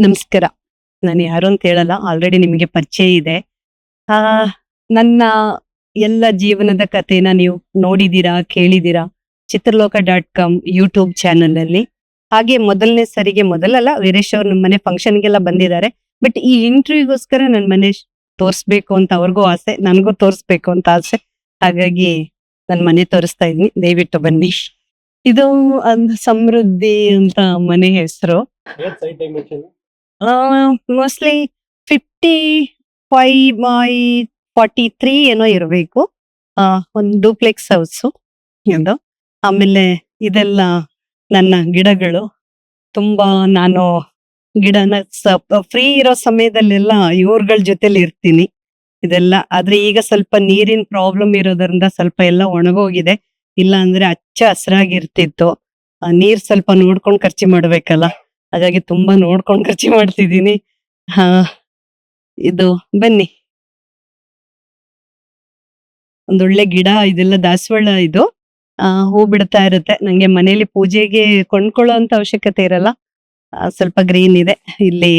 ನಮಸ್ಕಾರ. ನಾನು ಯಾರು ಅಂತ ಹೇಳಲ್ಲ ಆಲ್ರೆಡಿ ನಿಮಗೆ ಪರಿಚಯ ಇದೆ. ಆ, ನನ್ನ ಎಲ್ಲ ಜೀವನದ ಕಥೆನ ನೀವು ನೋಡಿದೀರಾ ಕೇಳಿದೀರಾ Chitraloka dot com YouTube channel ಅಲ್ಲಿ ಹಾಗೆ ಮೊದಲನೇ ಸರಿಗೆ ಮೊದಲಲ್ಲ, ವೀರೇಶ್ ಅವ್ರು ನಮ್ಮ ಮನೆ ಫಂಕ್ಷನ್ಗೆಲ್ಲ ಬಂದಿದ್ದಾರೆ. ಬಟ್ ಈ ಇಂಟರ್ವ್ಯೂಗೋಸ್ಕರ ನನ್ನ ಮನೆ ತೋರಿಸ್ಬೇಕು ಅಂತ ಅವ್ರಿಗೂ ಆಸೆ, ನನಗೂ ತೋರಿಸ್ಬೇಕು ಅಂತ ಆಸೆ. ಹಾಗಾಗಿ ನನ್ನ ಮನೆ ತೋರಿಸ್ತಾ ಇದೀನಿ ದಯವಿಟ್ಟು ಬನ್ನಿ. ಇದು ಸಮೃದ್ಧಿ ಅಂತ ಮನೆ ಹೆಸರು. Mostly fifty five by forty three ಏನೋ ಇರಬೇಕು. ಒಂದು ಡೂಪ್ಲೆಕ್ಸ್ ಹೌಸು ಇದು ಆಮೇಲೆ ಇದೆಲ್ಲ ನನ್ನ ಗಿಡಗಳು. ತುಂಬಾ ನಾನು ಗಿಡನ ಫ್ರೀ ಇರೋ ಸಮಯದಲ್ಲೆಲ್ಲ ಇವ್ರಗಳ ಜೊತೆಲಿ ಇರ್ತೀನಿ. ಇದೆಲ್ಲ, ಆದ್ರೆ ಈಗ ಸ್ವಲ್ಪ ನೀರಿನ ಪ್ರಾಬ್ಲಮ್ ಇರೋದ್ರಿಂದ ಸ್ವಲ್ಪ ಎಲ್ಲ ಒಣಗೋಗಿದೆ. ಇಲ್ಲ ಅಂದ್ರೆ ಹಚ್ಚ ಹಸಿರಾಗಿರ್ತಿತ್ತು ನೀರ್ ಸ್ವಲ್ಪ ನೋಡ್ಕೊಂಡು ಖರ್ಚು ಮಾಡ್ಬೇಕಲ್ಲ. ಹಾಗಾಗಿ ತುಂಬಾ ನೋಡ್ಕೊಂಡು ಖರ್ಚು ಮಾಡ್ತಿದೀನಿ ಹಾ, ಇದು ಬನ್ನಿ. ಒಂದೊಳ್ಳೆ ಗಿಡ, ಇದೆಲ್ಲ ದಾಸವಾಳ ಇದು. ಆ ಹೂ ಬಿಡ್ತಾ ಇರುತ್ತೆ. ನಂಗೆ ಮನೇಲಿ ಪೂಜೆಗೆ ಕೊಂಡ್ಕೊಳ್ಳೋ ಅಂತ ಅವಶ್ಯಕತೆ ಇರಲ್ಲ. ಸ್ವಲ್ಪ ಗ್ರೀನ್ ಇದೆ. ಇಲ್ಲಿ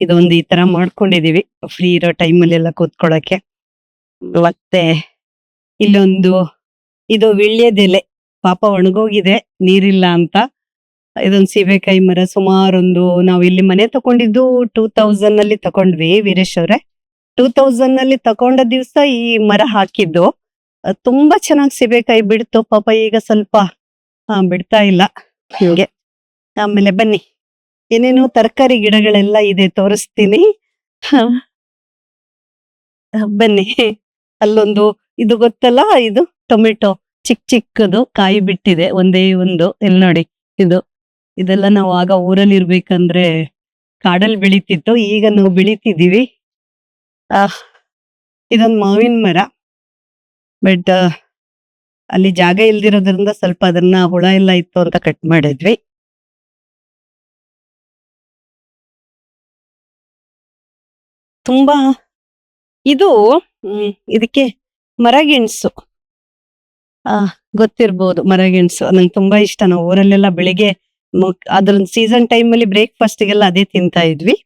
ಇದೊಂದು ಈ ತರ ಮಾಡ್ಕೊಂಡಿದೀವಿ. ಫ್ರೀ ಇರೋ ಟೈಮಲ್ಲಿ ಎಲ್ಲ ಕೂತ್ಕೊಳ್ಳಕ್ಕೆ ಮತ್ತೆ ಇಲ್ಲೊಂದು, ಇದು ವಿಳ್ಯದೆಲೆ. ಪಾಪ ಒಣಗೋಗಿದೆ, ನೀರಿಲ್ಲ ಅಂತ. ಇದೊಂದು ಸೀಬೆಕಾಯಿ ಮರ ಸುಮಾರೊಂದು ನಾವು ಇಲ್ಲಿ ಮನೆ ತಕೊಂಡಿದ್ದು ಟೂ ತೌಸಂಡ್ ಅಲ್ಲಿ ತಕೊಂಡ್ವಿ ವೀರೇಶ್ ಅವ್ರೆ. ಟೂ ತೌಸಂಡ್ ಅಲ್ಲಿ ತಕೊಂಡ ದಿವ್ಸ ಈ ಮರ ಹಾಕಿದ್ದು. ತುಂಬಾ ಚೆನ್ನಾಗಿ ಸೀಬೆಕಾಯಿ ಬಿಡ್ತು. ಪಾಪ ಈಗ ಸ್ವಲ್ಪ ಬಿಡ್ತಾ ಇಲ್ಲ ಹಿಂಗೆ. ಆಮೇಲೆ ಬನ್ನಿ. ಏನೇನು ತರಕಾರಿ ಗಿಡಗಳೆಲ್ಲ ಇದೆ ತೋರಿಸ್ತೀನಿ. ಬನ್ನಿ. ಅಲ್ಲೊಂದು, ಇದು ಗೊತ್ತಲ್ಲ, ಇದು ಟೊಮೆಟೊ ಚಿಕ್ಕ ಚಿಕ್ಕದು ಕಾಯಿ ಬಿಟ್ಟಿದೆ. ಒಂದೇ ಒಂದು. ಇಲ್ಲಿ ನೋಡಿ, ಇದು. ಇದೆಲ್ಲ ನಾವು ಆಗ ಊರಲ್ಲಿ ಇರ್ಬೇಕಂದ್ರೆ ಕಾಡಲ್ಲಿ ಬೆಳೀತಿತ್ತು ಈಗ ನಾವು ಬೆಳೀತಿದ್ದೀವಿ. ಆ ಇದೊಂದು ಮಾವಿನ ಮರ. ಬಟ್ ಅಲ್ಲಿ ಜಾಗ ಇಲ್ದಿರೋದ್ರಿಂದ ಸ್ವಲ್ಪ ಅದನ್ನ ಹುಳ ಎಲ್ಲ ಇತ್ತು ಅಂತ ಕಟ್ ಮಾಡಿದ್ವಿ. ತುಂಬಾ ಇದು ಹ್ಮ್, ಇದಕ್ಕೆ ಮರಗೆಣಸು ಆ ಗೊತ್ತಿರ್ಬೋದು ಮರಗೆಣಸು ನಂಗೆ ತುಂಬಾ ಇಷ್ಟ. ನಾವು ಊರಲ್ಲೆಲ್ಲ ಬೆಳಿಗ್ಗೆ ಅದ್ರ ಸೀಸನ್ ಟೈಮ್ ಅಲ್ಲಿ ಬ್ರೇಕ್ಫಾಸ್ಟ್ ಗೆಲ್ಲ ಅದೇ ತಿಂತಾ ಇದ್ವಿ.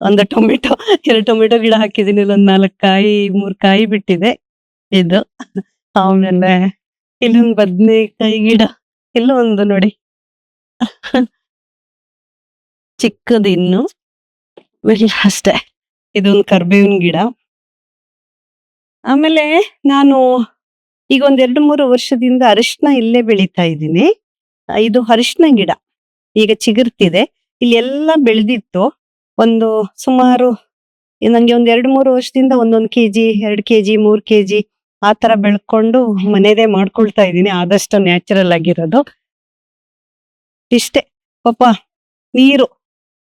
ಒಂದು ಟೊಮೆಟೊ, ಎರಡು ಟೊಮೆಟೊ ಗಿಡ ಹಾಕಿದೀನಿ, ಇಲ್ಲೊಂದ್ ನಾಲ್ಕು ಕಾಯಿ, ಮೂರ್ ಕಾಯಿ ಬಿಟ್ಟಿದೆ. ಇದು ಆಮೇಲೆ ಇಲ್ಲೊಂದ್ ಬದ್ನೆಕಾಯಿ ಗಿಡ ಇಲ್ಲೊಂದು ನೋಡಿ. ಚಿಕ್ಕದು ಇನ್ನು ಅಷ್ಟೇ. ಇದೊಂದು ಕರ್ಬೇವಿನ ಗಿಡ. ಆಮೇಲೆ ನಾನು ಈಗ ಒಂದ್ ಎರಡು ಮೂರು ವರ್ಷದಿಂದ ಅರಿಶಿನ ಇಲ್ಲೇ ಬೆಳಿತಾ ಇದ್ದೀನಿ. ಇದು ಅರಿಶಿನ ಗಿಡ. ಈಗ ಚಿಗುರ್ತಿದೆ. ಇಲ್ಲಿ ಎಲ್ಲ ಬೆಳೆದಿತ್ತು. ಒಂದು ಸುಮಾರು ನಂಗೆ ಒಂದ್ ಎರಡು ಮೂರು ವರ್ಷದಿಂದ ಒಂದೊಂದ್ ಕೆಜಿ, ಎರಡ್ ಕೆಜಿ, ಮೂರ್ ಕೆಜಿ ಆ ತರ ಬೆಳ್ಕೊಂಡು ಮನೆದೇ ಮಾಡ್ಕೊಳ್ತಾ ಇದ್ದೀನಿ. ಆದಷ್ಟು ನ್ಯಾಚುರಲ್ ಆಗಿರೋದು. ಇಷ್ಟೇ. ಪಾಪ ನೀರು.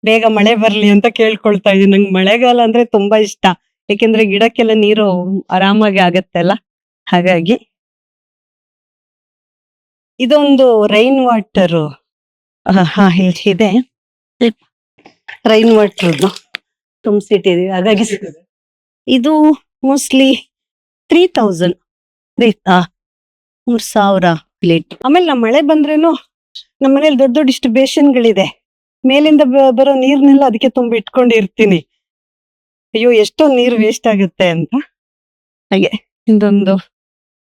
ಬೇಗ ಮಳೆ ಬರ್ಲಿ ಅಂತ ಕೇಳ್ಕೊಳ್ತಾ ಇದೀನಿ ನಂಗೆ ಮಳೆಗಾಲ ಅಂದ್ರೆ ತುಂಬಾ ಇಷ್ಟ. ಯಾಕೆಂದ್ರೆ ಗಿಡಕ್ಕೆಲ್ಲ ನೀರು ಆರಾಮಾಗಿ ಆಗತ್ತಲ್ಲ? ಹಾಗಾಗಿ. ಇದೊಂದು ರೈನ್ ವಾಟರ್ ಇದೆ ರೈನ್ ವಾಟರ್ ತುಂಬಿಸಿಟ್ಟಿದೀವಿ ಹಾಗಾಗಿ ಇದು ಮೋಸ್ಟ್ಲಿ ತ್ರೀ ತೌಸಂಡ್ ತ್ರೀ ಮೂರ್ ಸಾವಿರ ಪ್ಲೇಟ್ ಆಮೇಲೆ ನಮ್ಮ ಮಳೆ ಬಂದ್ರೇನು ನಮ್ಮ ಮನೇಲಿ ದೊಡ್ಡ ದೊಡ್ಡ ಇಷ್ಟು ಬೇಷನ್ಗಳಿದೆ. ಮೇಲಿಂದ ಬರೋ ನೀರ್ನೆಲ್ಲ ಅದಕ್ಕೆ ತುಂಬಿ ಇಟ್ಕೊಂಡಿರ್ತೀನಿ. ಅಯ್ಯೋ ಎಷ್ಟೋ ನೀರು ವೇಸ್ಟ್ ಆಗುತ್ತೆ ಅಂತ. ಹಾಗೆ ಇದೊಂದು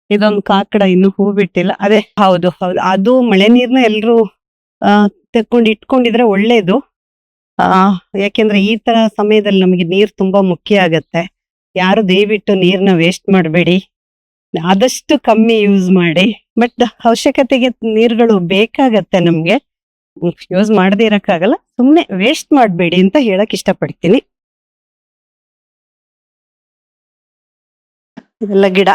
ಇದೊಂದು ಕಾಕಡ ಇನ್ನು ಹೂ ಬಿಟ್ಟಿಲ್ಲ. ಅದೇ ಹೌದು ಹೌದು. ಅದು ಮಳೆ ನೀರ್ನ ಎಲ್ರು ತೆಕ್ಕೊಂಡು ಇಟ್ಕೊಂಡಿದ್ರೆ ಒಳ್ಳೇದು. ಆ, ಯಾಕೆಂದ್ರೆ ಈ ತರ ಸಮಯದಲ್ಲಿ ನಮಗೆ ನೀರ್ ತುಂಬಾ ಮುಖ್ಯ ಆಗತ್ತೆ. ಯಾರು ದಯವಿಟ್ಟು ನೀರ್ನ ವೇಸ್ಟ್ ಮಾಡಬೇಡಿ. ಆದಷ್ಟು ಕಮ್ಮಿ ಯೂಸ್ ಮಾಡಿ. ಬಟ್ ಅವಶ್ಯಕತೆಗೆ ನೀರುಗಳು ಬೇಕಾಗತ್ತೆ ನಮ್ಗೆ. ಯೂಸ್ ಮಾಡದೇ ಇರಕ್ಕಾಗಲ್ಲ. ಸುಮ್ನೆ ವೇಸ್ಟ್ ಮಾಡಬೇಡಿ ಅಂತ ಹೇಳಕ್ ಇಷ್ಟಪಡ್ತೀನಿ. ಇದೆಲ್ಲ ಗಿಡ.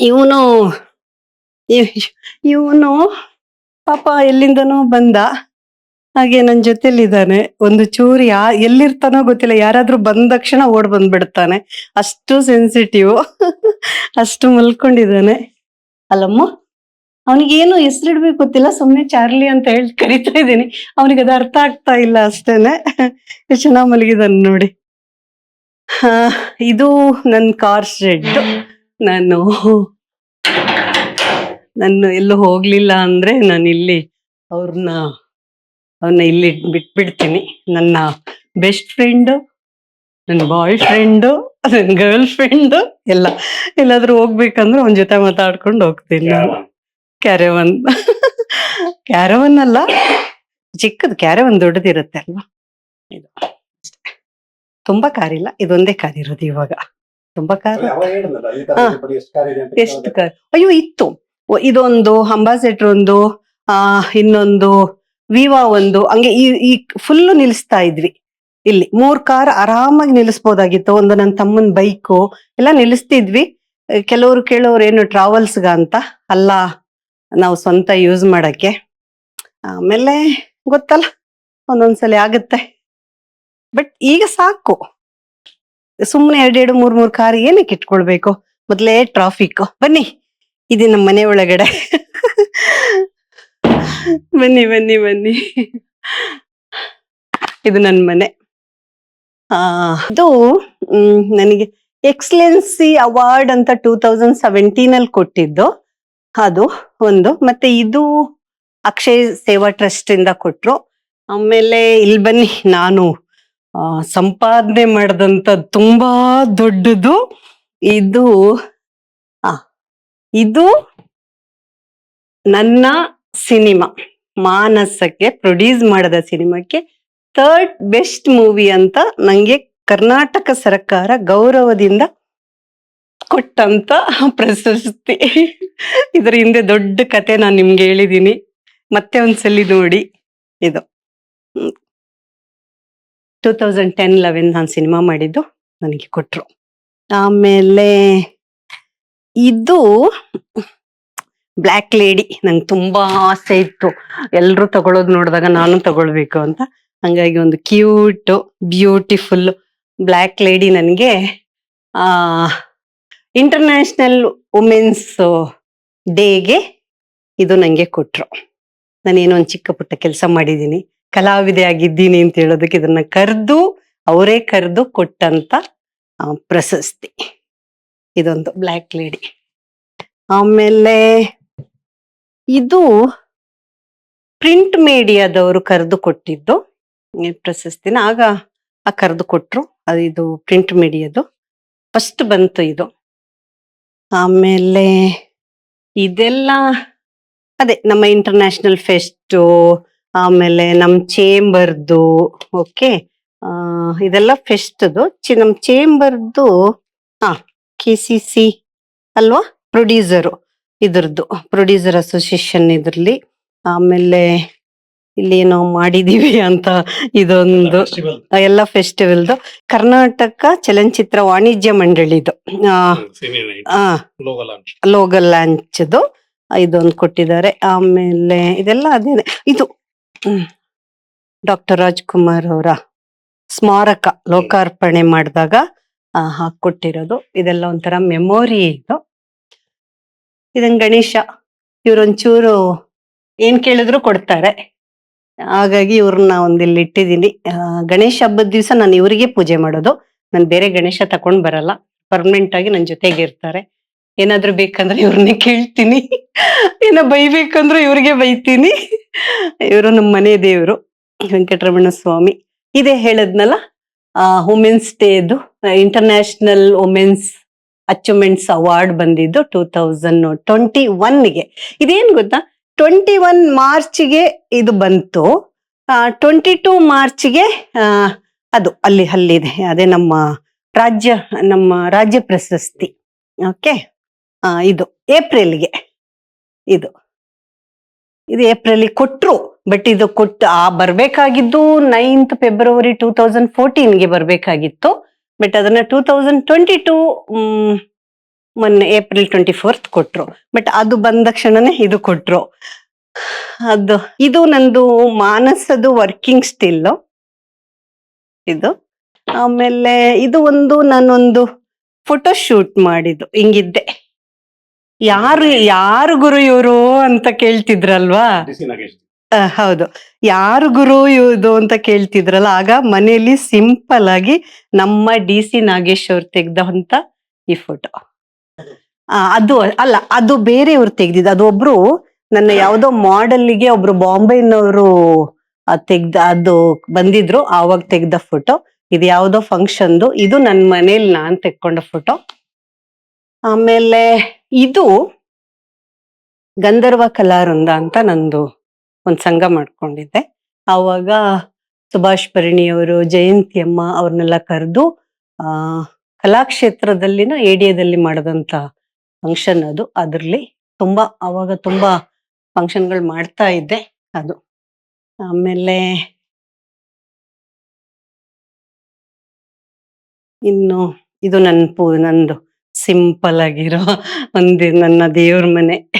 ಇವನು ಇವನು ಪಾಪ ಎಲ್ಲಿಂದನೋ ಬಂದ. ಹಾಗೆ ನನ್ನ ಜೊತೆಲಿದ್ದಾನೆ ಒಂದು ಚೂರು ಯಾ, ಎಲ್ಲಿರ್ತಾನೋ ಗೊತ್ತಿಲ್ಲ. ಯಾರಾದ್ರೂ ಬಂದ ತಕ್ಷಣ ಓಡ್ ಬಂದ್ಬಿಡ್ತಾನೆ. ಅಷ್ಟು ಸೆನ್ಸಿಟಿವ್ ಅಷ್ಟು ಮಲ್ಕೊಂಡಿದ್ದಾನೆ. ಅಲ್ಲಮ್ಮ, ಅವನಿಗೇನು ಹೆಸರಿಡ್ಬೇಕು ಗೊತ್ತಿಲ್ಲ. ಸುಮ್ಮನೆ ಚಾರ್ಲಿ ಅಂತ ಹೇಳಿ ಕರಿತಾ ಇದ್ದೀನಿ. ಅವನಿಗೆ ಅದು ಅರ್ಥ ಆಗ್ತಾ ಇಲ್ಲ ಅಷ್ಟೇನೆ. ಎಷ್ಟು ಚೆನ್ನಾಗ್ ಮಲಗಿದಾನೆ ನೋಡಿ. ಇದು ನನ್ನ ಕಾರ್ ಶೆಡ್ ನಾನು ನಾನು ಎಲ್ಲೂ ಹೋಗ್ಲಿಲ್ಲ ಅಂದ್ರೆ ನಾನು ಇಲ್ಲಿ ಅವ್ರನ್ನ ಅವನ್ನ ಇಲ್ಲಿ ಬಿಟ್ಬಿಡ್ತೀನಿ. ನನ್ನ ಬೆಸ್ಟ್ ಫ್ರೆಂಡು ನನ್ನ ಬಾಯ್ ಫ್ರೆಂಡು ನನ್ನ ಗರ್ಲ್ ಫ್ರೆಂಡು ಎಲ್ಲ. ಎಲ್ಲಾದ್ರೂ ಹೋಗ್ಬೇಕಂದ್ರೆ ಅವನ ಜೊತೆ ಮಾತಾಡ್ಕೊಂಡು ಹೋಗ್ತೀನಿ ನಾನು. ಕ್ಯಾರೆವನ್ ಕ್ಯಾರೆವನ್ ಅಲ್ಲ ಚಿಕ್ಕದು ಕ್ಯಾರೆವನ್ ದೊಡ್ಡದಿರುತ್ತೆ ಅಲ್ವಾ? ಇದು. ತುಂಬಾ ಕಾರಿಲ್ಲ ಇದೊಂದೇ ಕಾರ್ ಇರೋದು ಇವಾಗ. ತುಂಬಾ ಕಾರ್. ಎಷ್ಟು ಕಾರ್? ಅಯ್ಯೋ ಇತ್ತು. ಇದೊಂದು ಅಂಬಾಸೆಟ್ರ್ ಒಂದು, ಆ, ಇನ್ನೊಂದು ವಿವಾ ಒಂದು. ಹಂಗೆ ಈ ಈ ಫುಲ್ ನಿಲ್ಲಿಸ್ತಾ ಇದ್ವಿ. ಇಲ್ಲಿ ಮೂರ್ ಕಾರ್ ಆರಾಮಾಗಿ ನಿಲ್ಲಿಸ್ಬೋದಾಗಿತ್ತು. ಒಂದು ನನ್ನ ತಮ್ಮನ ಬೈಕು ಎಲ್ಲ ನಿಲ್ಲಿಸ್ತಿದ್ವಿ. ಕೆಲವ್ರು ಕೇಳೋರು ಏನು ಟ್ರಾವೆಲ್ಸ್ಗ ಅಂತ? ಅಲ್ಲ, ನಾವು ಸ್ವಂತ ಯೂಸ್ ಮಾಡಕ್ಕೆ. ಆಮೇಲೆ ಗೊತ್ತಲ್ಲ, ಒಂದೊಂದ್ಸಲಿ ಆಗುತ್ತೆ. ಬಟ್ ಈಗ ಸಾಕು. ಸುಮ್ಮನೆ ಎರಡೆರಡು ಮೂರ್ ಮೂರ್ ಕಾರ್ ಏನಕ್ಕೆ ಇಟ್ಕೊಳ್ಬೇಕು ಮೊದ್ಲೇ ಟ್ರಾಫಿಕ್ ಬನ್ನಿ. ಇದು ನಮ್ಮ ಮನೆ ಒಳಗಡೆ. ಬನ್ನಿ ಬನ್ನಿ ಬನ್ನಿ. ಇದು ನನ್ನ ಮನೆ. ಇದು ನನಗೆ ಎಕ್ಸಲೆನ್ಸಿ ಅವಾರ್ಡ್ ಅಂತ ಟೂ ತೌಸಂಡ್ ಸೆವೆಂಟೀನ್ ಅಲ್ಲಿ ಕೊಟ್ಟಿದ್ದು. ಅದು ಒಂದು. ಮತ್ತೆ ಇದು ಅಕ್ಷಯ್ ಸೇವಾ ಟ್ರಸ್ಟ್ ಇಂದ ಕೊಟ್ರು. ಆಮೇಲೆ ಇಲ್ಲಿ ಬನ್ನಿ, ನಾನು ಸಂಪಾದನೆ ಮಾಡಿದಂತ ತುಂಬಾ ದೊಡ್ಡದು. ಇದು ಇದು ನನ್ನ ಸಿನಿಮಾ. ಮಾನಸಕ್ಕೆ ಪ್ರೊಡ್ಯೂಸ್ ಮಾಡಿದ ಸಿನಿಮಾಕ್ಕೆ ಥರ್ಡ್ ಬೆಸ್ಟ್ ಮೂವಿ ಅಂತ ನಂಗೆ ಕರ್ನಾಟಕ ಸರ್ಕಾರ ಗೌರವದಿಂದ ಕೊಟ್ಟಂತ ಪ್ರಶಸ್ತಿ. ಇದರ ಹಿಂದೆ ದೊಡ್ಡ ಕತೆ ನಾನು ನಿಮ್ಗೆ ಹೇಳಿದ್ದೀನಿ ಮತ್ತೆ ಒಂದ್ಸಲಿ ನೋಡಿ ಇದು. ಟೂ ತೌಸಂಡ್ ಟೆನ್ ಲೆವೆನ್ ನಾನು ಸಿನಿಮಾ ಮಾಡಿದ್ದು ನನಗೆ ಕೊಟ್ಟರು ಆಮೇಲೆ ಇದು ಬ್ಲ್ಯಾಕ್ ಲೇಡಿ ನಂಗೆ ತುಂಬಾ ಆಸೆ ಇತ್ತು. ಎಲ್ರು ತಗೊಳ್ಳೋದು ನೋಡಿದಾಗ ನಾನು ತಗೊಳ್ಬೇಕು ಅಂತ. ಹಂಗಾಗಿ ಒಂದು ಕ್ಯೂಟ್ ಬ್ಯೂಟಿಫುಲ್ ಬ್ಲ್ಯಾಕ್ ಲೇಡಿ ನನಗೆ, ಆ ಇಂಟರ್ನ್ಯಾಷನಲ್ ವುಮೆನ್ಸ್ ಡೇಗೆ ಇದು ನನಗೆ ಕೊಟ್ರು. ನಾನೇನೋ ಒಂದು ಚಿಕ್ಕ ಪುಟ್ಟ ಕೆಲಸ ಮಾಡಿದ್ದೀನಿ ಕಲಾವಿದೆ ಆಗಿದ್ದೀನಿ ಅಂತ ಹೇಳೋದಕ್ಕೆ ಇದನ್ನ ಕರೆದು, ಅವರೇ ಕರೆದು ಕೊಟ್ಟಂತ ಪ್ರಶಸ್ತಿ. ಇದೊಂದು ಬ್ಲ್ಯಾಕ್ ಲೇಡಿ. ಆಮೇಲೆ ಇದು ಪ್ರಿಂಟ್ ಮೀಡಿಯಾದವರು ಕರೆದು ಕೊಟ್ಟಿದ್ದು. ಪ್ರಶಸ್ತಿನ ಆಗ ಆ ಕರೆದು ಕೊಟ್ರು. ಅದು ಇದು ಪ್ರಿಂಟ್ ಮೀಡಿಯಾದು. ಫಸ್ಟ್ ಬಂತು ಇದು. ಆಮೇಲೆ ಇದೆಲ್ಲ ಅದೇ ನಮ್ಮ ಇಂಟರ್ನ್ಯಾಷನಲ್ ಫೆಸ್ಟು ಆಮೇಲೆ ನಮ್ಮ ಚೇಂಬರ್ದು ಓಕೆ ಇದೆಲ್ಲ ಫೆಸ್ಟ್ದು ಚಿ, ನಮ್ಮ ಚೇಂಬರ್ದು ಹಾ ಕೆ ಸಿ ಸಿ ಅಲ್ವಾ? ಪ್ರೊಡ್ಯೂಸರು ಇದ್ರದ್ದು ಪ್ರೊಡ್ಯೂಸರ್ ಅಸೋಸಿಯೇಷನ್ ಇದ್ರಲ್ಲಿ. ಆಮೇಲೆ ಇಲ್ಲಿ ನಾವು ಮಾಡಿದೀವಿ ಅಂತ ಇದೊಂದು. ಎಲ್ಲ ಫೆಸ್ಟಿವಲ್ದು ಕರ್ನಾಟಕ ಚಲನಚಿತ್ರ ವಾಣಿಜ್ಯ ಮಂಡಳಿದು. ಲೋಗಲ್ ಲಾಂಚ್ದು ಇದೊಂದು ಕೊಟ್ಟಿದ್ದಾರೆ. ಆಮೇಲೆ ಇದೆಲ್ಲ ಅದೇನೆ. ಇದು ಡಾಕ್ಟರ್ ರಾಜ್ಕುಮಾರ್ ಅವರ ಸ್ಮಾರಕ ಲೋಕಾರ್ಪಣೆ ಮಾಡಿದಾಗ ಕೊಟ್ಟಿರೋದು ಇದೆಲ್ಲ ಒಂಥರ ಮೆಮೊರಿ ಇದು. ಇದನ್ ಗಣೇಶ, ಇವ್ರೊಂಚೂರು ಏನ್ ಕೇಳಿದ್ರು ಕೊಡ್ತಾರೆ. ಹಾಗಾಗಿ ಇವ್ರನ್ನ ಒಂದಿಲ್ಲಿ ಇಟ್ಟಿದ್ದೀನಿ. ಗಣೇಶ ಹಬ್ಬದ ದಿವಸ ನಾನು ಇವರಿಗೆ ಪೂಜೆ ಮಾಡೋದು. ನಾನು ಬೇರೆ ಗಣೇಶ ತಕೊಂಡ್ ಬರಲ್ಲ. ಪರ್ಮನೆಂಟ್ ಆಗಿ ನನ್ನ ಜೊತೆಗೆ ಇರ್ತಾರೆ. ಏನಾದ್ರು ಬೇಕಂದ್ರೆ ಇವ್ರನ್ನೇ ಕೇಳ್ತೀನಿ. ಏನೋ ಬೈಬೇಕಂದ್ರು ಇವ್ರಿಗೆ ಬೈತೀನಿ. ಇವರು ನಮ್ಮ ಮನೆ ದೇವರು. ವೆಂಕಟರಮಣ ಸ್ವಾಮಿ. ಇದೇ ಹೇಳದ್ನಲ್ಲ? ವುಮೆನ್ಸ್ ಡೇದು ಇಂಟರ್ನ್ಯಾಷನಲ್ ವುಮೆನ್ಸ್ ಅಚೀವ್ಮೆಂಟ್ಸ್ ಅವಾರ್ಡ್ ಬಂದಿದ್ದು ಟೂ ತೌಸಂಡ್ ಟ್ವೆಂಟಿ ಒನ್ಗೆ ಇದೇನ್ ಗೊತ್ತಾ? ಟ್ವೆಂಟಿ ಒನ್ ಮಾರ್ಚ್ಗೆ ಇದು ಬಂತು. ಟ್ವೆಂಟಿ ಟೂ ಮಾರ್ಚ್ಗೆ ಅದು ಅಲ್ಲಿ ಅಲ್ಲಿದೆ. ಅದೇ ನಮ್ಮ ರಾಜ್ಯ ನಮ್ಮ ರಾಜ್ಯ ಪ್ರಶಸ್ತಿ. ಓಕೆ ಇದು ಏಪ್ರಿಲ್ಗೆ ಇದು. ಇದು ಏಪ್ರಿಲ್ ಕೊಟ್ರು. ಬಟ್ ಇದು ಕೊಟ್ಟು, ಆ ಬರ್ಬೇಕಾಗಿದ್ದು ನೈನ್ತ್ ಫೆಬ್ರವರಿ ಟೂ ತೌಸಂಡ್ ಫೋರ್ಟೀನ್ಗೆ ಬರ್ಬೇಕಾಗಿತ್ತು. ಬಟ್ ಅದನ್ನ ಟೂ ತೌಸಂಡ್ ಟ್ವೆಂಟಿ ಟೂ ಮೊನ್ನೆ ಏಪ್ರಿಲ್ ಟ್ವೆಂಟಿ ಫೋರ್ತ್ ಕೊಟ್ರು. ಬಟ್ ಅದು ಬಂದ ಕ್ಷಣನೇ ಇದು ಕೊಟ್ರು. ಅದು, ಇದು ನಂದು ಮಾನಸದು ವರ್ಕಿಂಗ್ ಸ್ಟಿಲ್ ಇದು, ಆಮೇಲೆ ಇದು ಒಂದು ನಾನೊಂದು ಫೋಟೋ ಶೂಟ್ ಮಾಡಿದ್ದು, ಹಿಂಗಿದ್ದೆ. ಯಾರು ಯಾರು ಗುರು ಇವರು ಅಂತ ಕೇಳ್ತಿದ್ರಲ್ವಾ? ಹೌದು. ಯಾರು ಗುರು ಇದು ಅಂತ ಕೇಳ್ತಿದ್ರಲ್ಲ, ಆಗ ಮನೆಯಲ್ಲಿ ಸಿಂಪಲ್ ಆಗಿ ನಮ್ಮ ಡಿ ಸಿ ನಾಗೇಶ್ ಅವ್ರು ತೆಗ್ದಂತ ಈ ಫೋಟೋ ಅದು ಅಲ್ಲ, ಅದು ಬೇರೆಯವ್ರು ತೆಗ್ದಿದ್ದು. ಅದು ಒಬ್ರು ನನ್ನ ಯಾವ್ದೋ ಮಾಡೆಲ್ಗೆ ಒಬ್ರು ಬಾಂಬೆನವರು ತೆಗ್ದ, ಅದು ಬಂದಿದ್ರು, ಆವಾಗ ತೆಗ್ದ ಫೋಟೋ ಇದು ಯಾವ್ದೋ ಫಂಕ್ಷನ್ದು ಇದು ನನ್ನ ಮನೇಲಿ ನಾನ್ ತೆಕ್ಕೊಂಡ ಫೋಟೋ ಆಮೇಲೆ ಇದು ಗಂಧರ್ವ ಕಲಾವೃಂದ ಅಂತ ನಂದು. ಒಂದ್ ಸಂಘ ಮಾಡ್ಕೊಂಡಿದ್ದೆ. ಆವಾಗ ಸುಭಾಷ್ ಪರಿಣಿಯವರು ಜಯಂತಿ ಅಮ್ಮ ಅವ್ರನ್ನೆಲ್ಲ ಕರೆದು, ಆ, ಕಲಾಕ್ಷೇತ್ರದಲ್ಲಿನ ಏಡಿಯಾದಲ್ಲಿ ಮಾಡದಂತ ಫಂಕ್ಷನ್ ಅದು. ಅದ್ರಲ್ಲಿ ತುಂಬಾ ಅವಾಗ ತುಂಬಾ ಫಂಕ್ಷನ್ಗಳು ಮಾಡ್ತಾ ಇದ್ದೆ ಅದು. ಆಮೇಲೆ ಇನ್ನು ಇದು ನನ್ನ ಪೂ, ನಂದು ಸಿಂಪಲ್ ಆಗಿರೋ ಒಂದು, ನನ್ನ ದೇವ್ರ ಮನೆ.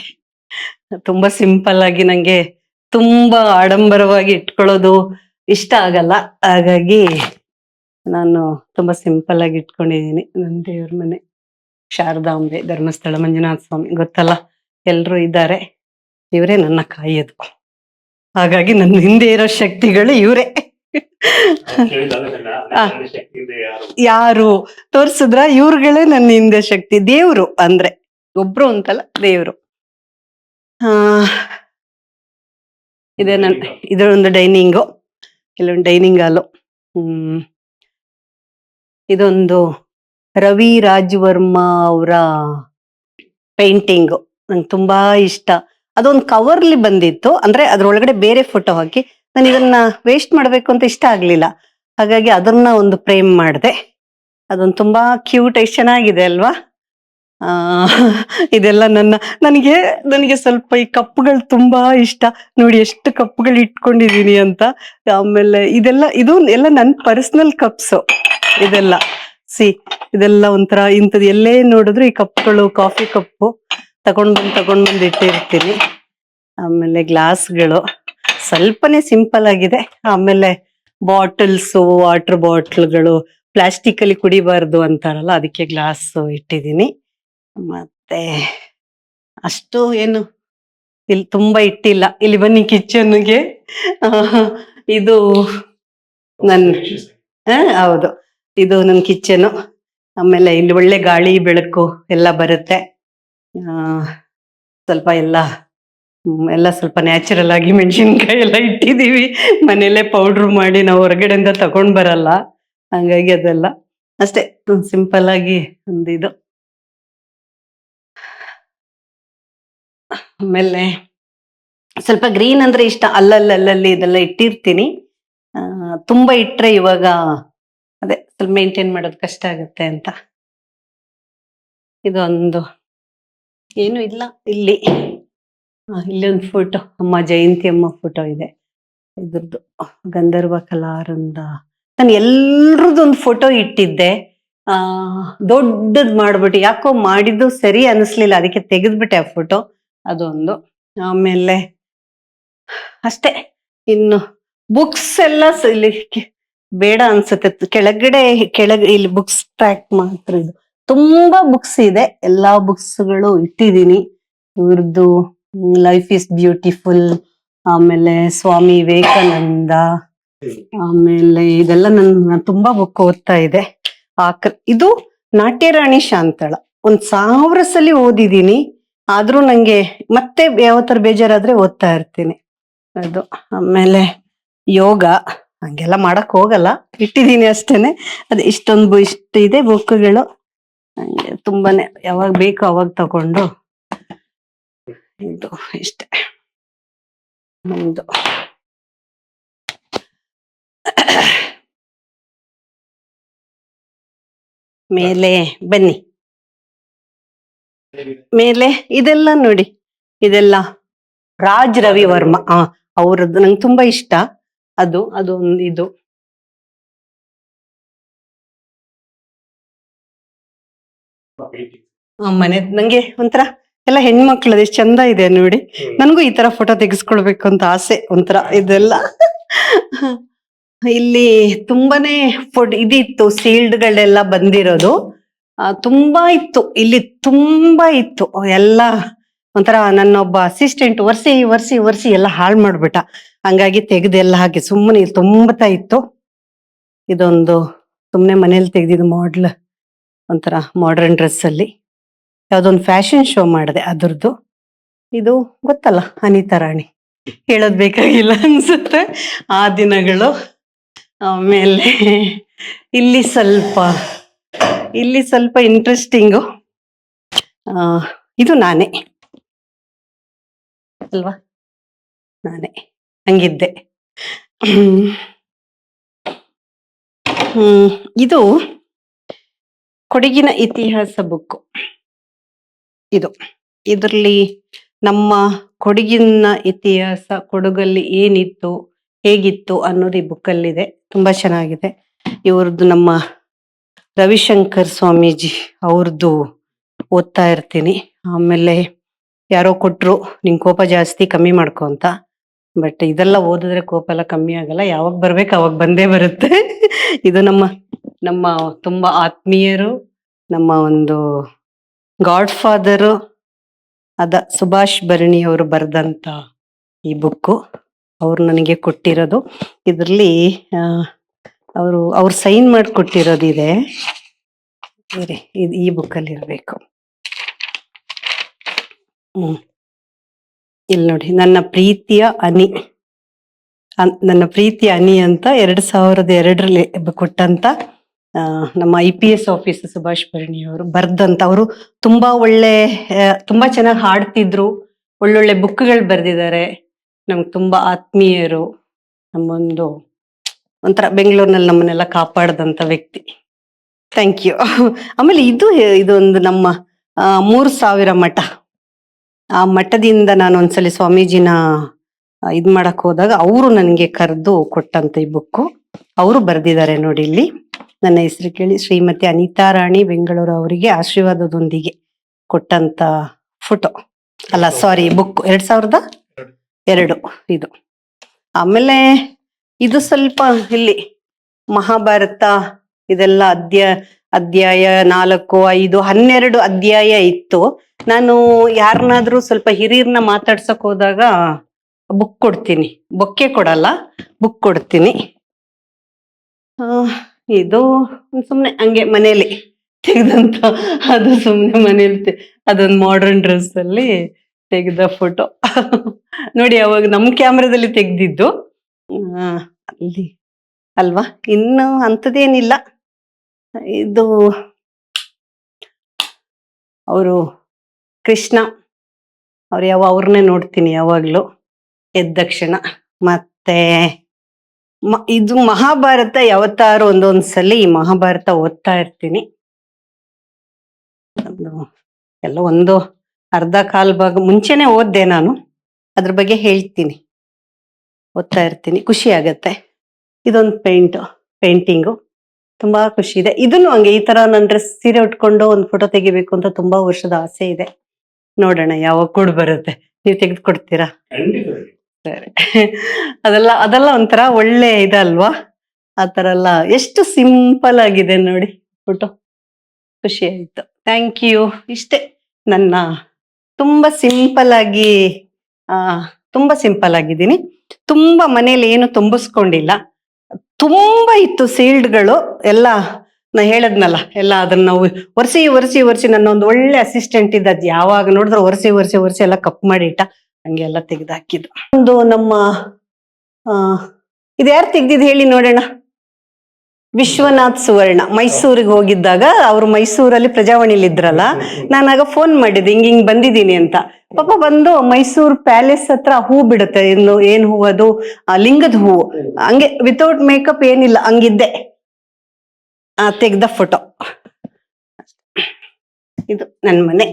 ತುಂಬಾ ಸಿಂಪಲ್ ಆಗಿ ನಂಗೆ ತುಂಬಾ ಆಡಂಬರವಾಗಿ ಇಟ್ಕೊಳ್ಳೋದು ಇಷ್ಟ ಆಗಲ್ಲ. ಹಾಗಾಗಿ ನಾನು ತುಂಬಾ ಸಿಂಪಲ್ ಆಗಿ ಇಟ್ಕೊಂಡಿದ್ದೀನಿ ನನ್ನ ದೇವ್ರ ಮನೆ. ಶಾರದಾಂಬೆ ಧರ್ಮಸ್ಥಳ ಮಂಜುನಾಥ ಸ್ವಾಮಿ ಗೊತ್ತಲ್ಲ? ಎಲ್ರು ಇದ್ದಾರೆ. ಇವರೇ ನನ್ನ ಕಾಯೋದು. ಹಾಗಾಗಿ ನನ್ನ ಹಿಂದೆ ಇರೋ ಶಕ್ತಿಗಳು ಇವರೇ. ಯಾರು? ತೋರ್ಸಿದ್ರ ಇವ್ರುಗಳೇ ನನ್ನ ಹಿಂದೆ ಶಕ್ತಿ. ದೇವ್ರು ಅಂದ್ರೆ. ಒಬ್ರು ಅಂತಲ್ಲ ದೇವ್ರು. ಆ ಇದೆ ನನ್ ಇದೊಂದು ಡೈನಿಂಗು ಇಲ್ಲೊಂದು ಡೈನಿಂಗ್ ಹಾಲು ಹ್ಮ್. ಇದೊಂದು ರವಿ ರಾಜವರ್ಮ ವರ್ಮಾ ಅವರ ಪೇಂಟಿಂಗು ನಂಗೆ ತುಂಬಾ ಇಷ್ಟ. ಅದೊಂದು ಕವರ್ಲಿ ಬಂದಿತ್ತು. ಅಂದ್ರೆ ಅದ್ರೊಳಗಡೆ ಬೇರೆ ಫೋಟೋ ಹಾಕಿ. ನಾನು ಇದನ್ನ ವೇಸ್ಟ್ ಮಾಡ್ಬೇಕು ಅಂತ ಇಷ್ಟ ಆಗ್ಲಿಲ್ಲ. ಹಾಗಾಗಿ ಅದನ್ನ ಒಂದು ಫ್ರೇಮ್ ಮಾಡಿದೆ. ಅದೊಂದು ತುಂಬಾ ಕ್ಯೂಟ್ ಎಷ್ಟು ಚೆನ್ನಾಗಿದೆ ಅಲ್ವಾ? ಇದೆಲ್ಲ ನನ್ನ, ನನಗೆ ನನಗೆ ಸ್ವಲ್ಪ ಈ ಕಪ್ಗಳು ತುಂಬಾ ಇಷ್ಟ. ನೋಡಿ ಎಷ್ಟು ಕಪ್ಗಳು ಇಟ್ಕೊಂಡಿದೀನಿ ಅಂತ. ಆಮೇಲೆ ಇದೆಲ್ಲ, ಇದು ಎಲ್ಲ ನನ್ನ ಪರ್ಸನಲ್ ಕಪ್ಸ್ ಇದೆಲ್ಲ. ಸಿ, ಇದೆಲ್ಲ ಒಂಥರ ಇಂಥದ್ದು. ಎಲ್ಲೇ ನೋಡಿದ್ರು ಈ ಕಪ್ಗಳು ಕಾಫಿ ಕಪ್ಪು ತಗೊಂಡ್ ಬಂದು ತಗೊಂಡ್ ಬಂದು ಇಟ್ಟಿರ್ತೀನಿ. ಆಮೇಲೆ ಗ್ಲಾಸ್ಗಳು. ಸ್ವಲ್ಪನೇ ಸಿಂಪಲ್ ಆಗಿದೆ. ಆಮೇಲೆ ಬಾಟಲ್ಸು ವಾಟರ್ ಬಾಟ್ಲ್ಗಳು ಪ್ಲಾಸ್ಟಿಕ್ ಅಲ್ಲಿ ಕುಡಿಬಾರ್ದು ಅಂತಾರಲ್ಲ, ಅದಕ್ಕೆ ಗ್ಲಾಸ್ ಇಟ್ಟಿದ್ದೀನಿ. ಮತ್ತೆ ಅಷ್ಟು ಏನು ಇಲ್ಲಿ ತುಂಬಾ ಇಟ್ಟಿಲ್ಲ. ಇಲ್ಲಿ ಬನ್ನಿ ಕಿಚನ್ಗೆ. ಇದು ನನ್ ಹೌದು. ಇದು ನನ್ನ ಕಿಚನ್. ಆಮೇಲೆ ಇಲ್ಲಿ ಒಳ್ಳೆ ಗಾಳಿ, ಬೆಳಕು ಎಲ್ಲ ಬರುತ್ತೆ. ಸ್ವಲ್ಪ ಎಲ್ಲ ಎಲ್ಲ ಸ್ವಲ್ಪ ನ್ಯಾಚುರಲ್ ಆಗಿ ಮೆಣಸಿನ್ಕಾಯಿ ಎಲ್ಲ ಇಟ್ಟಿದೀವಿ ಮನೆಯಲ್ಲೇ ಪೌಡ್ರ್ ಮಾಡಿ ನಾವು ಹೊರಗಡೆಯಿಂದ ತಗೊಂಡ್ ಬರಲ್ಲ. ಹಂಗಾಗಿ ಅದೆಲ್ಲ ಅಷ್ಟೇ. ಸಿಂಪಲ್ ಆಗಿ ಒಂದಿದು. ಆಮೇಲೆ ಸ್ವಲ್ಪ ಗ್ರೀನ್ ಅಂದ್ರೆ ಇಷ್ಟ. ಅಲ್ಲಲ್ಲಿ ಅಲ್ಲಲ್ಲಿ ಇದೆಲ್ಲ ಇಟ್ಟಿರ್ತೀನಿ. ತುಂಬಾ ಇಟ್ರೆ ಇವಾಗ ಅದೇ ಸ್ವಲ್ಪ ಮೇಂಟೈನ್ ಮಾಡೋದು ಕಷ್ಟ ಆಗುತ್ತೆ ಅಂತ. ಇದೊಂದು. ಏನು ಇಲ್ಲ ಇಲ್ಲಿ. ಇಲ್ಲೊಂದು ಫೋಟೋ ಅಮ್ಮ ಜಯಂತಿ ಅಮ್ಮ ಫೋಟೋ ಇದೆ. ಇದ್ರದ್ದು ಗಂಧರ್ವ ಕಲಾರಂದ ನಾನು ಎಲ್ರದೊಂದು ಫೋಟೋ ಇಟ್ಟಿದ್ದೆ. ಆ, ದೊಡ್ಡದ್ ಮಾಡ್ಬಿಟ್ಟು ಯಾಕೋ ಮಾಡಿದ್ದು ಸರಿ ಅನಿಸ್ಲಿಲ್ಲ. ಅದಕ್ಕೆ ತೆಗೆದ್ಬಿಟ್ಟೆ ಆ ಫೋಟೋ ಅದೊಂದು. ಆಮೇಲೆ ಅಷ್ಟೇ. ಇನ್ನು ಬುಕ್ಸ್ ಎಲ್ಲ ಇಲ್ಲಿ ಬೇಡ ಅನ್ಸುತ್ತೆ. ಕೆಳಗಡೆ ಕೆಳಗೆ ಇಲ್ಲಿ ಬುಕ್ಸ್ ಪ್ಯಾಕ್ ಮಾತ್ರ ಇದು. ತುಂಬಾ ಬುಕ್ಸ್ ಇದೆ. ಎಲ್ಲಾ ಬುಕ್ಸ್ಗಳು ಇಟ್ಟಿದ್ದೀನಿ. ಇವ್ರದ್ದು ಲೈಫ್ ಇಸ್ ಬ್ಯೂಟಿಫುಲ್ ಆಮೇಲೆ ಸ್ವಾಮಿ ವಿವೇಕಾನಂದ. ಆಮೇಲೆ ಇದೆಲ್ಲ ನನ್ನ ತುಂಬಾ ಬುಕ್ ಓದ್ತಾ ಇದೆ. ಆಕ್ರ ಇದು ನಾಟ್ಯರಾಣಿ ಶಾಂತಳ. ಒಂದ್ ಸಾವಿರ ಸಲ ಓದಿದೀನಿ ಆದ್ರೂ ನಂಗೆ ಮತ್ತೆ ಯಾವ ತರ ಬೇಜಾರಾದ್ರೆ ಓದ್ತಾ ಇರ್ತೀನಿ. ಅದು ಆಮೇಲೆ ಯೋಗ, ಹಂಗೆಲ್ಲ ಮಾಡಕ್ ಹೋಗಲ್ಲ. ಇಟ್ಟಿದ್ದೀನಿ ಅಷ್ಟೇನೆ. ಅದು ಇಷ್ಟೊಂದು ಇಷ್ಟ ಇದೆ ಬುಕ್ಗಳು ಹಂಗೆ ತುಂಬಾನೇ ಯಾವಾಗ ಬೇಕು ಅವಾಗ ತಗೊಂಡು ಇದು ಇಷ್ಟೇ. ನಮ್ದು. ಮೇಲೆ ಬನ್ನಿ. ಮೇಲೆ ಇದೆಲ್ಲ ನೋಡಿ ಇದೆಲ್ಲ ರಾಜ್ ರವಿ ವರ್ಮ ಆ ಅವರದ್ದು ನಂಗೆ ತುಂಬಾ ಇಷ್ಟ. ಅದು ಅದು ಒಂದು ಇದು. ಮನೆ ನಂಗೆ ಒಂಥರ ಎಲ್ಲ ಹೆಣ್ಮಕ್ಳು ಎಷ್ಟು ಚಂದ ಇದೆ ನೋಡಿ. ನನಗೂ ಈ ತರ ಫೋಟೋ ತೆಗೆಸ್ಕೊಳ್ಬೇಕು ಅಂತ ಆಸೆ ಒಂಥರ ಇದೆಲ್ಲ. ಇಲ್ಲಿ ತುಂಬಾನೇ ಫೋಟೋ ಇದಿತ್ತು ಸೀಲ್ಡ್ಗಳೆಲ್ಲ ಬಂದಿರೋದು. ತುಂಬಾ ಇತ್ತು. ಇಲ್ಲಿ ತುಂಬಾ ಇತ್ತು. ಎಲ್ಲ ಒಂಥರ ನನ್ನೊಬ್ಬ ಅಸಿಸ್ಟೆಂಟ್ ಒರ್ಸಿ ಒರ್ಸಿ ಒರ್ಸಿ ಎಲ್ಲ ಹಾಳು ಮಾಡ್ಬಿಟ್ಟ. ಹಂಗಾಗಿ ತೆಗೆದೆಲ್ಲ ಹಾಕಿ ಸುಮ್ಮನೆ ತುಂಬತಾ ಇತ್ತು. ಇದೊಂದು ಸುಮ್ಮನೆ ಮನೇಲಿ ತೆಗೆದಿದ್ದು ಮಾಡ್ಲ್ ಒಂಥರ ಮಾಡರ್ನ್ ಡ್ರೆಸ್ ಅಲ್ಲಿ. ಯಾವ್ದೊಂದು ಫ್ಯಾಷನ್ ಶೋ ಮಾಡಿದೆ ಅದ್ರದ್ದು. ಇದು ಗೊತ್ತಲ್ಲ, ಅನಿತಾ ರಾಣಿ. ಹೇಳೋದು ಬೇಕಾಗಿಲ್ಲ ಅನ್ಸುತ್ತೆ. ಆ ದಿನಗಳು. ಆಮೇಲೆ ಇಲ್ಲಿ ಸ್ವಲ್ಪ ಇಲ್ಲಿ ಸ್ವಲ್ಪ ಇಂಟ್ರೆಸ್ಟಿಂಗು ಇದು ನಾನೇ. ಅಲ್ವಾ? ನಾನೇ. ಹಂಗಿದ್ದೆ. ಇದು ಕೊಡಗಿನ ಇತಿಹಾಸ ಬುಕ್ ಇದು. ಇದರಲ್ಲಿ ನಮ್ಮ ಕೊಡಗಿನ ಇತಿಹಾಸ ಕೊಡಗಲ್ಲಿ ಏನಿತ್ತು, ಹೇಗಿತ್ತು ಅನ್ನೋದು ಈ ಬುಕ್ಕಲ್ಲಿದೆ. ತುಂಬಾ ಚೆನ್ನಾಗಿದೆ. ಇವ್ರದ್ದು ನಮ್ಮ ರವಿಶಂಕರ್ ಸ್ವಾಮೀಜಿ ಅವ್ರದ್ದು ಓದ್ತಾ ಇರ್ತೀನಿ. ಆಮೇಲೆ ಯಾರೋ ಕೊಟ್ರು, ನಿನ್ ಕೋಪ ಜಾಸ್ತಿ ಕಮ್ಮಿ ಮಾಡ್ಕೊ ಅಂತ. ಬಟ್ ಇದೆಲ್ಲ ಓದಿದ್ರೆ ಕೋಪ ಎಲ್ಲ ಕಮ್ಮಿ ಆಗಲ್ಲ. ಯಾವಾಗ ಬರ್ಬೇಕು ಅವಾಗ ಬಂದೇ ಬರುತ್ತೆ. ಇದು ನಮ್ಮ ನಮ್ಮ ತುಂಬಾ ಆತ್ಮೀಯರು, ನಮ್ಮ ಒಂದು ಗಾಡ್ ಫಾದರು ಅದ ಸುಭಾಷ್ ಭರಣಿ ಅವರು ಬರೆದಂತ ಈ ಬುಕ್ಕು. ಅವ್ರು ನನಗೆ ಕೊಟ್ಟಿರೋದು. ಇದರಲ್ಲಿ ಅವರು, ಅವ್ರು ಸೈನ್ ಮಾಡಿ ಕೊಟ್ಟಿರೋದಿದೆ ಇದೆ ಈ ಬುಕ್ಕಲ್ಲಿ ಇರಬೇಕು. ಹ್ಮ್. ಇಲ್ಲಿ ನೋಡಿ, ನನ್ನ ಪ್ರೀತಿಯ ಅನಿ. ನನ್ನ ಪ್ರೀತಿಯ ಅನಿ ಅಂತ ಎರಡ್ ಸಾವಿರದ ಎರಡರಲ್ಲಿ ಕೊಟ್ಟಂತ ನಮ್ಮ I P S office Subhash Bharani ಅವರು ಬರ್ದಂತ, ಅವರು ತುಂಬಾ ಒಳ್ಳೆ ತುಂಬಾ ಚೆನ್ನಾಗಿ ಹಾಡ್ತಿದ್ರು. ಒಳ್ಳೊಳ್ಳೆ ಬುಕ್ಗಳು ಬರೆದಿದ್ದಾರೆ. ನಮ್ಗೆ ತುಂಬಾ ಆತ್ಮೀಯರು. ನಮ್ಮೊಂದು ಒಂಥರ ಬೆಂಗಳೂರಿನಲ್ಲಿ ನಮ್ಮನ್ನೆಲ್ಲ ಕಾಪಾಡದಂತ ವ್ಯಕ್ತಿ. ಥ್ಯಾಂಕ್ ಯು ಆಮೇಲೆ ಇದು ಇದೊಂದು ನಮ್ಮ ಮೂರು ಸಾವಿರ ಮಠ. ಆ ಮಠದಿಂದ ನಾನು ಒಂದ್ಸಲಿ ಸ್ವಾಮೀಜಿನ ಇದು ಇದ್ ಮಾಡಕ್ ಹೋದಾಗ ಅವರು ನನಗೆ ಕರೆದು ಕೊಟ್ಟಂತ ಈ ಬುಕ್ಕು ಅವರು ಬರೆದಿದ್ದಾರೆ ನೋಡಿ ಇಲ್ಲಿ. ನನ್ನ ಹೆಸರು ಕೇಳಿ ಶ್ರೀಮತಿ ಅನಿತಾ ರಾಣಿ ಬೆಂಗಳೂರು ಅವರಿಗೆ ಆಶೀರ್ವಾದದೊಂದಿಗೆ ಕೊಟ್ಟಂತ ಫೋಟೋ ಅಲ್ಲ ಸಾರಿ ಬುಕ್ ಎರಡ್ ಸಾವಿರದ ಎರಡು ಇದು. ಆಮೇಲೆ ಇದು ಸ್ವಲ್ಪ ಇಲ್ಲಿ ಮಹಾಭಾರತ, ಇದೆಲ್ಲ ಅಧ್ಯ, ಅಧ್ಯಾಯ ನಾಲ್ಕು, ಐದು, ಹನ್ನೆರಡು ಅಧ್ಯಾಯ ಇತ್ತು. ನಾನು ಯಾರನ್ನಾದ್ರೂ ಸ್ವಲ್ಪ ಹಿರಿಯರ್ನ ಮಾತಾಡ್ಸಕ್ ಹೋದಾಗ ಬುಕ್ ಕೊಡ್ತೀನಿ. ಬೊಕ್ಕೆ ಕೊಡಲ್ಲ ಬುಕ್ ಕೊಡ್ತೀನಿ. ಇದು ಸುಮ್ನೆ ಹಂಗೆ ಮನೇಲಿ ತೆಗೆದಂತ, ಅದು ಸುಮ್ನೆ ಮನೇಲಿ ಅದೊಂದು ಮಾಡರ್ನ್ ಡ್ರೆಸ್ ಅಲ್ಲಿ ತೆಗೆದ ಫೋಟೋ ನೋಡಿ, ಅವಾಗ ನಮ್ ಕ್ಯಾಮ್ರಾದಲ್ಲಿ ತೆಗ್ದಿದ್ದು. ಅಲ್ಲಿ. ಅಲ್ವಾ? ಇನ್ನು ಅಂಥದ್ದೇನಿಲ್ಲ. ಇದು ಅವರು ಕೃಷ್ಣ. ಅವ್ರು ಯಾವ ಅವ್ರನ್ನೇ ನೋಡ್ತೀನಿ ಯಾವಾಗಲೂ. ಎದ್ದಕ್ಷಣ ಮತ್ತೆ ಮ- ಇದು ಮಹಾಭಾರತ ಯಾವತ್ತಾರು ಒಂದೊಂದ್ಸಲಿ ಈ ಮಹಾಭಾರತ ಓದ್ತಾ ಇರ್ತೀನಿ. ಎಲ್ಲ ಒಂದು ಅರ್ಧ ಕಾಲ್ ಭಾಗ ಮುಂಚೆನೆ ಓದ್ದೆ ನಾನು. ಅದ್ರ ಬಗ್ಗೆ ಹೇಳ್ತೀನಿ. ಓದ್ತಾ ಇರ್ತೀನಿ. ಖುಷಿ ಆಗತ್ತೆ. ಇದೊಂದು ಪೇಂಟ್, ಪೇಂಟಿಂಗು. ತುಂಬಾ ಖುಷಿ ಇದೆ. ಇದನ್ನು ಹಂಗೆ ಈ ತರ ನನ್ನ ಡ್ರೆಸ್ ಸೀರೆ ಉಟ್ಕೊಂಡು ಒಂದು ಫೋಟೋ ತೆಗಿಬೇಕು ಅಂತ ತುಂಬಾ ವರ್ಷದ ಆಸೆ ಇದೆ. ನೋಡೋಣ, ಯಾವಾಗ ಕೂಡ ಬರುತ್ತೆ. ನೀವು ತೆಗೆದುಕೊಡ್ತೀರಾ? ಕೊಡ್ತೀರಾ ಅದೆಲ್ಲ ಅದೆಲ್ಲ ಒಂಥರ ಒಳ್ಳೆ ಇದಲ್ವಾ? ಆ ತರ ಎಲ್ಲ. ಎಷ್ಟು ಸಿಂಪಲ್ ಆಗಿದೆ ನೋಡಿ ಫೋಟೋ ಖುಷಿ ಆಯ್ತು. ಥ್ಯಾಂಕ್ ಯು ಇಷ್ಟೇ. ನನ್ನ ತುಂಬಾ ಸಿಂಪಲ್ ಆಗಿ, ಆ, ತುಂಬಾ ಸಿಂಪಲ್ ಆಗಿದ್ದೀನಿ. ತುಂಬಾ ಮನೇಲಿ ಏನು ತುಂಬಿಸ್ಕೊಂಡಿಲ್ಲ. ತುಂಬಾ ಇತ್ತು ಸೀಲ್ಡ್ಗಳು ಎಲ್ಲ ನಾ ಹೇಳದ್ನಲ್ಲ, ಎಲ್ಲ ಅದನ್ನ ನಾವು ಒರೆಸಿ ಒರೆಸಿ ಒರೆಸಿ ನನ್ನ ಒಂದು ಒಳ್ಳೆ ಅಸಿಸ್ಟೆಂಟ್ ಇದ್ದ ಅದ್ ಯಾವಾಗ ನೋಡಿದ್ರೆ ಒರೆಸಿ ಒರೆಸಿ ಒರೆಸಿ ಎಲ್ಲ ಕಪ್ ಮಾಡಿ ಇಟ್ಟ ಹಂಗೆಲ್ಲ ತೆಗೆದು ಹಾಕಿದ್ರು. ಒಂದು ನಮ್ಮ, ಆ, ಇದು ಯಾರು ತೆಗ್ದಿದ್ ಹೇಳಿ ನೋಡೋಣ? ವಿಶ್ವನಾಥ್ ಸುವರ್ಣ ಮೈಸೂರಿಗೆ ಹೋಗಿದ್ದಾಗ ಅವ್ರು ಮೈಸೂರಲ್ಲಿ ಪ್ರಜಾವಾಣಿಲಿ ಇದ್ರಲ್ಲ. ನಾನಾಗ ಫೋನ್ ಮಾಡಿದ್ದೆ ಹಿಂಗ್ ಹಿಂಗ್ ಬಂದಿದ್ದೀನಿ ಅಂತ. ಪಾಪ ಬಂದು ಮೈಸೂರು ಪ್ಯಾಲೇಸ್ ಹತ್ರ ಹೂ ಬಿಡುತ್ತೆ. ಇನ್ನು ಏನ್ ಹೂ ಅದು? ಲಿಂಗದ ಹೂವು ಹಂಗೆ ವಿತೌಟ್ ಮೇಕಪ್ ಏನಿಲ್ಲ, ಹಂಗಿದ್ದೆ. ತೆಗ್ದ ಫೋಟೋ ಇದು ನನ್ನ ಮನೆ.